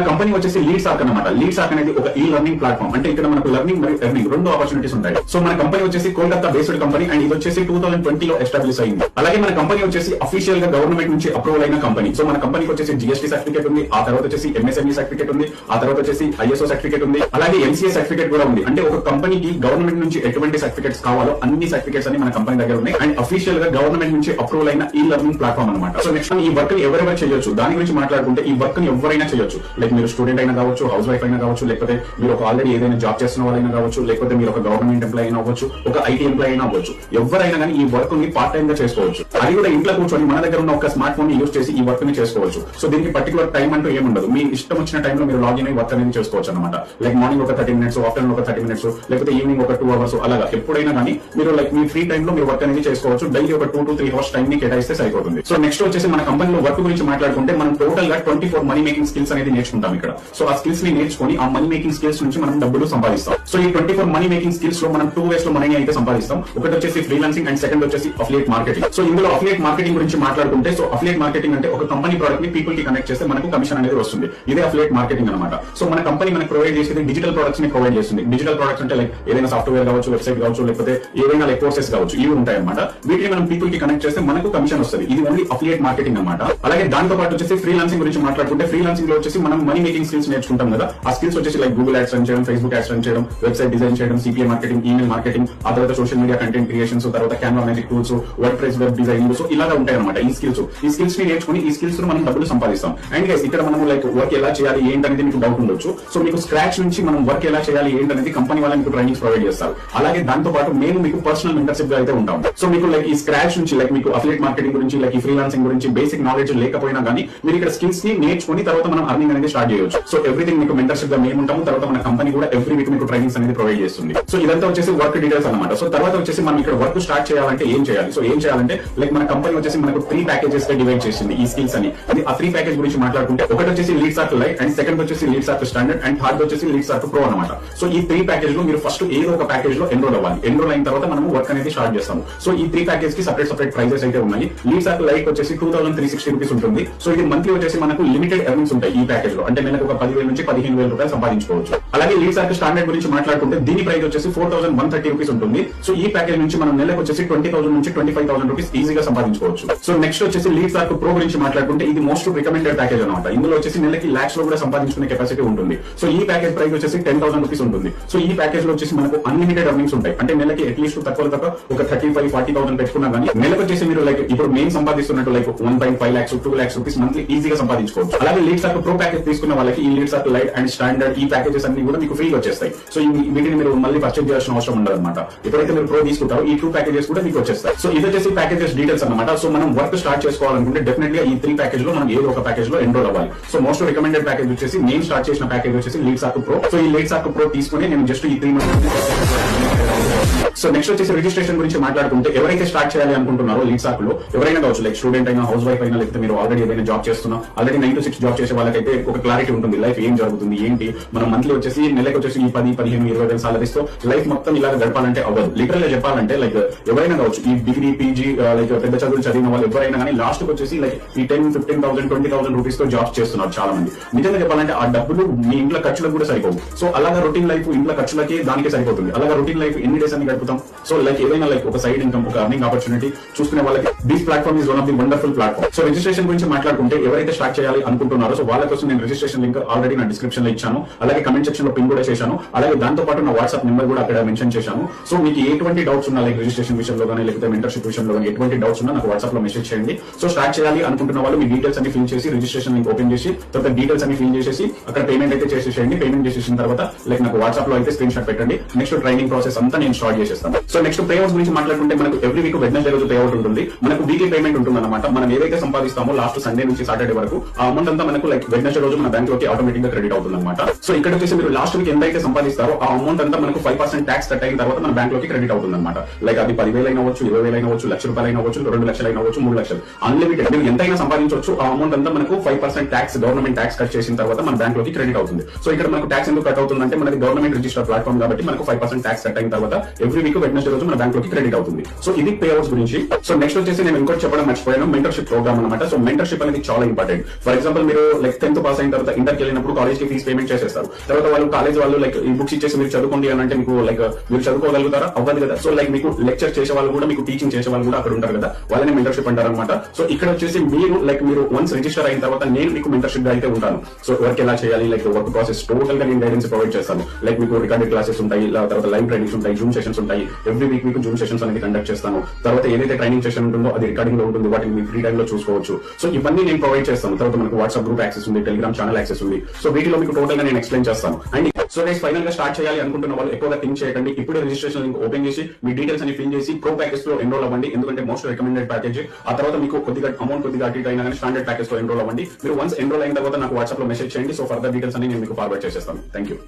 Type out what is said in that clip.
Mark company వచ్చేసి lead SAARC అనమాట Leadsark అనేది ఒక ఈ లర్నింగ్ ప్లాట్ఫామ్ అంటే ఇక్కడ మనకు లర్నింగ్ మరియు ఎర్నింగ్ రెండు ఆపర్చునిటీస్ ఉంటాయి. సో మన కంపెనీ వచ్చేసి కోల్కతా బేస్డ్ కంపెనీ అండ్ ఇది వచ్చేసి టూ థౌసండ్ ట్వంటీ లో ఎస్టాబ్లిష్ అయింది. అలాగే మన కంపెనీ వచ్చేసి అఫీషియల్గా గవర్నమెంట్ నుంచి అప్రూవల్ అయిన కంపెనీ సో మన కంపెనీకి వచ్చేసి జిఎస్టీ సర్టిఫికేట్ ఉంది ఆ తర్వాత వచ్చేసి ఎంఎస్ఎంఈ సర్టిఫికేట్ ఉంది ఆ తర్వాత వచ్చేసి ఐఎస్ఓ సర్టిఫికేట్ ఉంది అలాగే ఎంసీఏ సర్టిఫికేట్ కూడా ఉంది. అంటే ఒక కంపెనీకి గవర్నమెంట్ నుంచి ఎటువంటి సర్టిఫికేట్స్ కావాలో అన్ని సర్టిఫికేట్స్ అని మన కంపెనీ దగ్గర ఉన్నాయి. అండ్ అఫీషియల్గా గవర్నమెంట్ నుంచి అప్రూవల్ అయిన ఈ లర్నింగ్ ప్లాట్ఫామ్ అనమాట సో నెక్స్ట్ ఈ వర్క్ ఎవరెవరు చేయొచ్చు? దాని గురించి మాట్లాడుకుంటే ఈ వర్క్ని ఎవరైనా చేయొచ్చు. లైక్ మీరు స్టూడెంట్ అయినా కావచ్చు హౌస్ వైఫ్ అయినా కావచ్చు లేకపోతే మీరు ఒక ఆల్రెడీ ఏదైనా జాబ్ చేస్తున్న వాళ్ళైనా కావచ్చు లేకపోతే మీరు ఒక గవర్నమెంట్ ఎంప్లాయ్ అయినా అవ్వచ్చు ఒక ఐటీ ఎంప్లాయ్ అయినా అవ్వచ్చు ఎవరైనా కానీ ఈ వర్క్ని పార్ట్ టైం గా చేసుకోవచ్చు. అది కూడా ఇంట్లో కూర్చొని మన దగ్గర ఉన్న ఒక స్మార్ట్ ఫోన్ని యూస్ చేసి ఈ వర్క్ని చేసుకోవచ్చు. సో దీనికి పర్టికులర్ టైం అంటూ ఏముండదు. మీ ఇష్టం వచ్చిన టైంలో మీరు లాగిన్ అయ్యి వర్క్ అనేది చేసుకోవచ్చు అనమాట లైక్ మార్నింగ్ ఒక థర్టీ మినిట్స్ ఆఫ్టర్నూన్ ఒక థర్టీ మినిట్స్ లేకపోతే ఈవినింగ్ ఒక టూ అవర్స్ అలాగా. ఎప్పుడైనా కానీ మీరు లైక్ మీ ఫ్రీ టైం లో మీరు వర్క్ అనేది చేసుకోవచ్చు. డైలీ ఒక two to three hours time ని కేటాయిస్తే సరిపోతుంది. సో నెక్స్ట్ వచ్చేసి మన కంపెనీలో వర్క్ గురించి మాట్లాడుకుంటే మనం టోటల్గా twenty four money making skills అనేది నేర్చుకుంటాం. ఇక్కడ. సో ఆ స్కిల్స్ని నేర్చుకొని ఆ మనీ మేకింగ్ స్కిల్స్ నుంచి మనం డబ్బులు సంపాదిస్తాం. సో ఈ ట్వంటీ ఫోర్ మనీ మేకింగ్ స్కిల్స్లో మనం టూ వేస్లో మనీ అయితే సంపాదిస్తాం. ఒకటి వచ్చేసి ఫ్రీలాన్సింగ్ అండ్ సెకండ్ వచ్చేసి అఫిలియేట్ మార్కెటింగ్ సో ఇందులో అఫిలియేట్ మార్కెటింగ్ గురించి మాట్లాడుకుంటే సో అఫిలియేట్ మార్కెటింగ్ అంటే ఒక కంపెనీ ప్రోడక్ట్ని పీపుల్కి కనెక్ట్ చేస్తే మనకు కమిషన్ అనేది వస్తుంది. ఇదే అఫిలియేట్ మార్కెటింగ్ అనమాట సో మన కంపెనీ మనకు ప్రొవైడ్ చేసేది డిజిటల్ ప్రొడక్ట్స్ని ప్రొవైడ్ చేస్తుంది. డిజిటల్ ప్రొడక్ట్స్ అంటే లైక్ ఏదైనా సాఫ్ట్వేర్ కావచ్చు వెబ్సైట్ కావచ్చు లేకపోతే ఏదైనా లైక్ కోర్సెస్ కావచ్చు ఇవి ఉంటాయి అనమాట వీటిని మనం పీపుల్కి కనెక్ట్ చేస్తే మనకు కమిషన్ వస్తుంది. ఇది ఓన్లీ అఫిలియేట్ మార్కెటింగ్ అనమాట అలాగే దాంతో పాటు వచ్చేసి ఫ్రీలాన్సింగ్ గురించి మాట్లాడుకుంటే ఫ్రీలాన్సింగ్లో వచ్చేసి మనం మనీ మేకింగ్ స్కిల్స్ నేర్చుకుంటాం కదా ఆ స్కిల్స్ వచ్చేసి లైక్ గూగుల్ యాడ్స్ రన్ చేయడం ఫేస్బుక్ యాడ్స్ రన్ చేయడం వెబ్సైట్ డిజైన్ చేయడం సిపిఐ మార్కెటింగ్ ఈమెయిల్ మార్కెటింగ్ ఆ తర్వాత సోషల్ మీడియా కంటెంట్ క్రియేషన్స్ తర్వాత camera magic tools WordPress web design so ఇలాగా ఉంటాయి అనమాట ఈ స్కిల్స్ ఈ స్కిల్స్ని నేర్చుకుని ఈ స్కిల్స్ మనం డబ్బులు సంపాదిస్తాం. అండ్ గైస్ ఇక్కడ మనం లైక్ వర్క్ ఎలా చేయాలి ఏంటనేది మీకు డౌట్ ఉండొచ్చు. సో మీకు స్క్రాచ్ నుంచి మనం వర్క్ ఎలా చేయాలి ఏంటనేది కంపెనీ వాళ్ళ మీకు ట్రైనింగ్స్ ప్రొవైడ్ చేస్తారు. అలాగే దాంతో పాటు మేము మీకు పర్సనల్ మెంటర్షిప్గా అయితే ఉంటాం. సో మీకు లైక్ ఈ స్క్రాచ్ నుంచి లైక్ మీకు అఫిలియేట్ మార్కెటింగ్ గురించి లైక్ ఈ ఫ్రీలాన్సింగ్ గురించి బేసిక్ నాలెడ్జ్ లేకపోయినా కానీ మీరు ఇక్కడ స్కిల్స్ని నేర్చుకుని తర్వాత మనం అర్నింగ్ అనేది స్టార్ట్ చేయొచ్చు. సో ఎవ్రీథింగ్ మీకు మెంటర్షిప్గా మేము ఉంటాము తర్వాత మన కంపెనీ కూడా ఎవ్రీ వీక్ మీకు ట్రైనింగ్స్ అనేది ప్రొవైడ్ చేస్తుంది. సో ఇదంతా వచ్చేసి వర్క్ డీటెయిల్స్ అనమాట సో తర్వాత వచ్చేసి మనం ఇక్కడ వర్క్ స్టార్ట్ చేయాలంటే ఏం చేయాలి? సో ఏం చేయాలంటే లైక్ మన కంపెనీ వచ్చేసి మనకు త్రీ ప్యాకేజెస్గా డివైడ్ చేసింది ఈ స్కిల్స్ అని. అది ఆ త్రీ ప్యాకేజ్ గురించి మాట్లాడుకుంటే ఒకటి వచ్చేసి lead of lite and second వచ్చేసి lead of standard and third వచ్చేసి లీడ్స్ ఆఫ్ ప్రో అనమాట సో ఈ త్రీ ప్యాకేజ్లో మీరు ఫస్ట్ ఏదో ఒక ప్యాకేజ్లో ఎన్రోల్ అవ్వాలి. ఎన్రోల్ అయిన తర్వాత మనం వర్క్ అనేది స్టార్ట్ చేస్తాము. సో ఈ త్రీ ప్యాకేజ్కి సపరేట్ సపరేట్ ప్రైజెస్ అయితే ఉన్నాయి. లీడ్స్ ఆఫ్ లైట్ వచ్చేసి two thousand three sixty rupees ఉంటుంది. సో ఇది మంత్లీ వచ్చేసి మనకు లిమిటెడ్ ఎర్నింగ్స్ ఉంటాయి ఈ ప్యాకేజ్లో. అంటే నెలకు ఒక పదివేల నుంచి పదిహేను వేల రూపాయలు సంపాదించుకోవచ్చు. అలాగే లీడ్ సార్క్ స్టాండర్డ్ గురించి మాట్లాడుకుంటే దీని ప్రైస్ వచ్చేసి four thousand one thirty rupees ఉంటుంది. సో ఈ ప్యాకేజ్ నుంచి మనం నెలకు వచ్చేసి ట్వంటీ థౌసండ్ నుంచి ట్వంటీ ఫైవ్ థౌసండ్ రూపీస్ ఈజీగా సంపాదించుకోవచ్చు. సో నెక్స్ట్ వచ్చేసి లీడ్ సార్క్ ప్రో గురించి మాట్లాడుకుంటే ఇది మోస్ట్ రికమెండెడ్ ప్యాకేజ్ అనమాట ఇందులో వచ్చేసి నెలకి లాక్స్లో కూడా సంపాదించుకునే కెపాసిటీ ఉంటుంది. సో ఈ ప్యాకేజ్ ప్రైస్ వచ్చేసి టెన్ థౌసండ్ రూపీస్ ఉంటుంది. సో ఈ ప్యాకేజ్లో వచ్చేసి మనకు అన్లిమిటెడ్ అర్నింగ్స్ ఉంటాయి. అంటే నెలకి అట్లీస్ట్ తక్కువ తక్కువ ఒక థర్టీ ఫైవ్ ఫార్టీ థౌసండ్ పెట్టుకున్నా కానీ నెలకు వచ్చేసి మీరు లైక్ ఇప్పుడు main సంపాదిస్తున్నట్టు like one point five lakhs two lakhs rupees monthly ఈజీగా సంపాదించుకోవచ్చు. అలాగే లీడ్ సార్క్ ప్రో ప్యాకేజ్ తీసుకుని తీసుకున్న వాళ్ళకి ఈ leads at lite and standard ఈ ప్యాకేజెస్ అన్ని కూడా మీకు ఫ్రీగా వచ్చేస్తాయి. సో వీటిని మీరు మళ్ళీ పర్చేజ్ చేయాల్సిన అవసరం ఉండదు అనమాట ఎప్పుడైతే మీరు ప్రో తీసుకుంటారో ఈ టూ ప్యాకేజెస్ కూడా మీకు వచ్చేస్తాయి. సో ఇది వచ్చేసి ప్యాకేజెస్ డీటెయిల్స్ అనమాట సో మనం వర్క్ స్టార్ట్ చేసుకోవాలనుకుంటే డెఫినెట్లీ ఈ త్రీ ప్యాకేజ్లో మనం ఏదో ఒక ప్యాకేజ్లో ఎన్రోల్ అవ్వాలి. సో మోస్ట్ రికమెండెడ్ ప్యాకేజ్ వచ్చేసి నేను స్టార్ట్ చేసిన ప్యాకేజ్ వచ్చేసి లీడ్స్ సార్క్ ప్రో సో ఈ లీడ్స్ సార్క్ ప్రో తీసుకుని నేను జస్ట్ ఈ త్రీ మంత్స్ సో నెక్స్ట్ వచ్చేసి రిజిస్ట్రేషన్ గురించి మాట్లాడుకుంటే ఎవరైతే స్టార్ట్ చేయాలి అనుకుంటున్నారో లీడ్లో ఎవరైనా కావచ్చు లైక్ స్టూడెంట్ అయినా హౌస్ వైఫ్ అయినా లేకపోతే మీరు ఆల్రెడీ ఏదైనా జాబ్ చేస్తున్నా already nine to six job చేసే వాళ్ళకైతే ఒక క్లారిటీ ఉంటుంది లైఫ్ ఏం జరుగుతుంది ఏంటి? మనం మంత్లీ వచ్చేసి నెలకి వచ్చేసి ఈ పది పదిహేను ఇరవై వేల సాలరీస్తో లైఫ్ మొత్తం ఇలా గడపాలంటే అవ్వదు. లిటరల్గా చెప్పాలంటే లైక్ ఎవరైనా కావచ్చు ఈ డిగ్రీ పీజీ లైక్ పెద్ద చదువులు చదివిన వాళ్ళు ఎవరైనా కానీ లాస్ట్కి వచ్చేసి లైక్ ఈ ten fifteen thousand twenty thousand రూపీస్తో jobs చేస్తున్నారు చాలా మంది నిజంగా చెప్పాలంటే ఆ డబ్బులు మీ ఇంట్లో ఖర్చులకు కూడా సరిపోవు. సో అలాగా రొటీన్ లైఫ్ ఇంట్లో ఖర్చులకి దానికి సరిపోతుంది. అలాగా రొటీన్ లైఫ్ ఎన్ని డేస్ జీవితాన్ని గడుపుతాం సో లైక్ ఏదైనా లైక్ ఒక సైడ్ ఇన్కమ్ ఒక అర్నింగ్ ఆపర్చునిటీ చూసుకునే వాళ్ళకి this platform is one of the wonderful platform so registration గురించి మాట్లాడుకుంటే ఎవరైతే స్టార్ట్ చేయాలి అనుకుంటున్నారో సో వాళ్ళ కోసం నేను రిజిస్ట్రేషన్ లింక్ ఆల్రెడీ నా డిస్క్రిప్షన్లో ఇచ్చాను. అలాగే కమెంట్ సెక్షన్లో పిన్ కూడా చేశాను. అలాగే దాంతో పాటు నా వాట్సాప్ నెంబర్ కూడా అక్కడ మెన్షన్ చేశాను. సో మీకు ఎటువంటి డౌట్స్ ఉన్నా లైక్ రిజిస్ట్రేషన్ విషయంలో కానీ లేకపోతే మెంటర్షిప్ విషయంలో కానీ ఎటువంటి డౌట్స్ ఉన్నా నాకు వాట్సాప్లో మెసేజ్ చేయండి. సో స్టార్ట్ చేయాలి అనుకుంటున్న వాళ్ళు మీ డీటెయిల్స్ అన్ని ఫిల్ చేసి రిజిస్ట్రేషన్ లింక్ ఓపెన్ చేసి తర్వాత డీటెయిల్స్ అన్ని ఫిల్ చేసేసి అక్కడ పేమెంట్ అయితే చేసేసేయండి. పేమెంట్ చేసేసిన తర్వాత లైక్ నాకు వాట్సాప్లో అయితే స్క్రీన్ షాట్ పెట్టండి. నెక్స్ట్ ట్రైనింగ్ ప్రాసెస్ అంతా నేను స్టార్ట్ చేసేస్తాం. సో నెక్స్ట్ పేమెంట్స్ గురించి మాట్లాడుకుంటే మనకు ఎవ్రీ వీక్ వెడ్నెస్డే రోజు పేఅవుట్ ఉంటుంది. మనకు వీక్లీ పేమెంట్ ఉంటుంది అనమాట మనం ఏదైతే సంపాదిస్తామో లాస్ట్ సండే నుంచి సాటర్డే వరకు ఆ అమౌంట్ అంతా మనకు లైక్ వెడ్నెస్డే రోజు మన బ్యాంక్లోకి ఆటోమేటిక్గా క్రెడిట్ అవుతుంది అనమాట సో ఇక్కడ వచ్చేసి మీరు లాస్ట్ వీక్ ఎంత అయితే సంపాదిస్తారో ఆ అమౌంట్ అంతా మనకు ఫైవ్ పర్సెంట్ ట్యాక్స్ కట్ అయిన తర్వాత మన బ్యాంక్లోకి క్రెడిట్ అవుతుంది అనమాట లైక్ అది పదివేలు అయినా అవ్వచ్చు ఇరవై వేలు అయినా లక్ష రూపాయలు అయినా అవ్వచ్చు రెండు లక్షలు అయినా అవ్వచ్చు మూడు లక్షలు. అన్లిమిటెడ్ మీరు ఎంతైనా సంపాదించవచ్చు ఆ అమౌంట్ అంతా మనకు five percent tax government tax cut చేసిన తర్వాత మన బ్యాంక్లోకి క్రెడిట్ అవుతుంది. సో ఇక్కడ మనకు ట్యాక్స్ ఎందుకు కట్ అవుతుందంటే మనది గవర్నమెంట్ రిజిస్టర్ ప్లాట్ఫామ్ కాబట్టి మనకు ఫైవ్ పర్సెంట్ ట్యాక్స్ కట్ అయిన తర్వాత ఎవ్రీ వీక్ వెడ్నెస్డే రోజు మన బ్యాంక్లోకి క్రెడిట్ అవుతుంది. సో ఇది పే అవుట్స్ గురించి. సో నెక్స్ట్ వచ్చేసి నేను ఇంకోటి చెప్పడం మర్చిపోయాను. మెంటర్షిప్ ప్రోగ్రామ్ అనమాట సో మెంటర్షిప్ అనేది చాలా ఇంపార్టెంట్ ఫర్ ఎగ్జాంపుల్ మీరు లైక్ టెన్త్ పాస్ అయిన తర్వాత ఇంటర్కి వెళ్ళినప్పుడు కాలేజ్కి ఫీస్ పేమెంట్ చేసేస్తారు. తర్వాత వాళ్ళు కాలేజ్ వాళ్ళు లైక్ ఈ బుక్స్ ఇచ్చేసి మీరు చదువుకోండి అని అంటే మీకు లైక్ మీరు చదువుకోగలుగుతారా? అవ్వదు కదా. సో లైక్ మీకు లెక్చర్ చేసే వాళ్ళు కూడా మీకు టీచింగ్ చేసే వాళ్ళు కూడా అక్కడ ఉంటారు కదా. వాళ్ళని మెంటర్షిప్ అంటారు అనమాట సో ఇక్కడ వచ్చేసి మీరు లైక్ మీరు వన్స్ రిజిస్టర్ అయిన తర్వాత నేను మీకు మెంటర్షిప్గా అయితే ఉంటాను. సో వర్క్ ఎలా చేయాలి? లైక్ వర్క్ ప్రాసెస్ టోటల్గా నేను గైడెన్స్ ప్రొవైడ్ చేస్తాను. లైక్ మీకు రికార్డెడ్ క్లాసెస్ ఉంటాయి తర్వాత లైవ్ ట్రైనింగ్స్ ఉంటాయి జూమ్ సెషన్స్ ఉంటాయి. ఎవ్రీ వీక్ మీకు జూమ్ సెషన్స్ అనేది కండక్ట్ చేస్తాను. తర్వాత ఏదైతే ట్రైనింగ్ సెషన్ ఉంటుందో అది రికార్డింగ్లో ఉంటుంది. వాటిని మీ ఫ్రీ టైమ్లో చూసుకోవచ్చు. సో ఇవన్నీ నేను ప్రొవైడ్ చేస్తాను. తర్వాత మనకు వాట్సాప్ గ్రూప్ యాక్సెస్ ఉంది టెలిగ్రామ్ ఛానల్ యాక్సెస్ ఉంది. సో వీటిలో మీకు టోటల్గా నేను ఎక్స్ప్లెయిన్ చేస్తాను. అండ్ సో నేను ఫైనల్గా స్టార్ట్ చేయాలి అనుకుంటున్న వాళ్ళు ఎక్కువగా థింక్ చేయకండి. ఇప్పుడే రిజిస్ట్రేషన్ లింక్ ఓపెన్ చేసి మీ డీటెయిల్స్ అని ఫిల్ చేసి ప్రో ప్యాకేజ్లో ఎన్రోల్ అవ్వండి. ఎందుకంటే మోస్ట్ రికమెండెడ్ ప్యాకేజ్ ఆ తర్వాత మీకు కొద్దిగా అమౌంట్ కొద్దిగా అటు అయినా కానీ స్టాండర్డ్ ప్యాకేజ్లో ఎన్రోల్ అవ్వండి. మీరు వన్స్ ఎన్రోల్ అయిన తర్వాత నాకు వాట్సాప్లో మెసేజ్ చేయండి. సో ఫర్దర్ డీటెయిల్స్ అని నేను మీకు ఫార్వర్డ్ చేసేస్తాను. Thank you